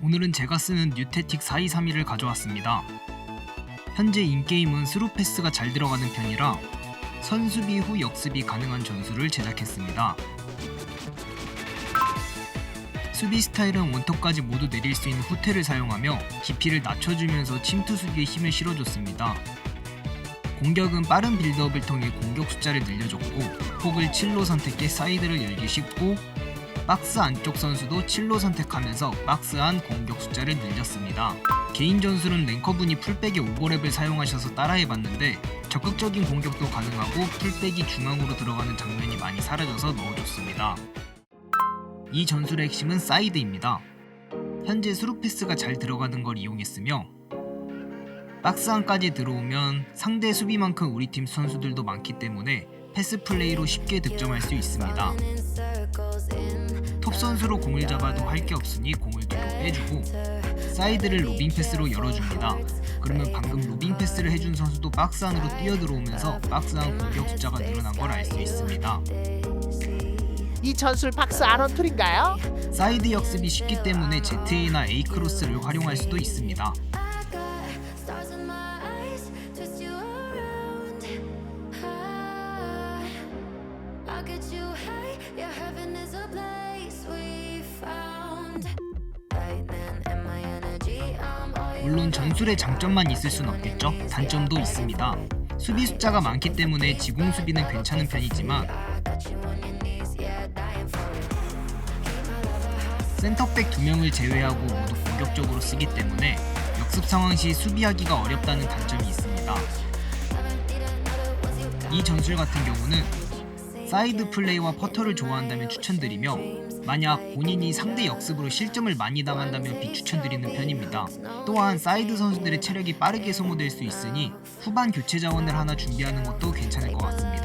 오늘은 제가 쓰는 뉴테틱 4231을 가져왔습니다. 현재 인게임은 스루 패스가 잘 들어가는 편이라 선수비 후 역습이 가능한 전술을 제작했습니다. 수비 스타일은 원톱까지 모두 내릴 수 있는 후퇴를 사용하며 깊이를 낮춰주면서 침투 수비에 힘을 실어줬습니다. 공격은 빠른 빌드업을 통해 공격 숫자를 늘려줬고 폭을 7로 선택해 사이드를 열기 쉽고 박스 안쪽 선수도 7로 선택하면서 박스 안 공격 숫자를 늘렸습니다. 개인 전술은 랭커분이 풀백의 오버랩을 사용하셔서 따라해봤는데 적극적인 공격도 가능하고 풀백이 중앙으로 들어가는 장면이 많이 사라져서 넣어줬습니다. 이 전술의 핵심은 사이드입니다. 현재 스루 패스가 잘 들어가는 걸 이용했으며 박스 안까지 들어오면 상대 수비만큼 우리 팀 선수들도 많기 때문에 패스 플레이로 쉽게 득점할 수 있습니다. 톱 선수로 공을 잡아도 할 게 없으니 공을 뒤로 빼주고 사이드를 로빙 패스로 열어줍니다. 그러면 방금 로빙 패스를 해준 선수도 박스 안으로 뛰어들어오면서 박스 안 공격 숫자가 늘어난 걸 알 수 있습니다. 이 전술 박스 안원 툴인가요? 사이드 역습이 쉽기 때문에 ZA나 A 크로스를 활용할 수도 있습니다. 물론 전술의 장점만 있을 순 없겠죠. 단점도 있습니다. 수비 숫자가 많기 때문에 지공 수비는 괜찮은 편이지만. 센터백 두 명을 제외하고 모두 공격적으로 쓰기 때문에 역습 상황 시 수비하기가 어렵다는 단점이 있습니다. 이 전술 같은 경우는 사이드 플레이와 퍼터를 좋아한다면 추천드리며 만약 본인이 상대 역습으로 실점을 많이 당한다면 비추천드리는 편입니다. 또한 사이드 선수들의 체력이 빠르게 소모될 수 있으니 후반 교체 자원을 하나 준비하는 것도 괜찮을 것 같습니다.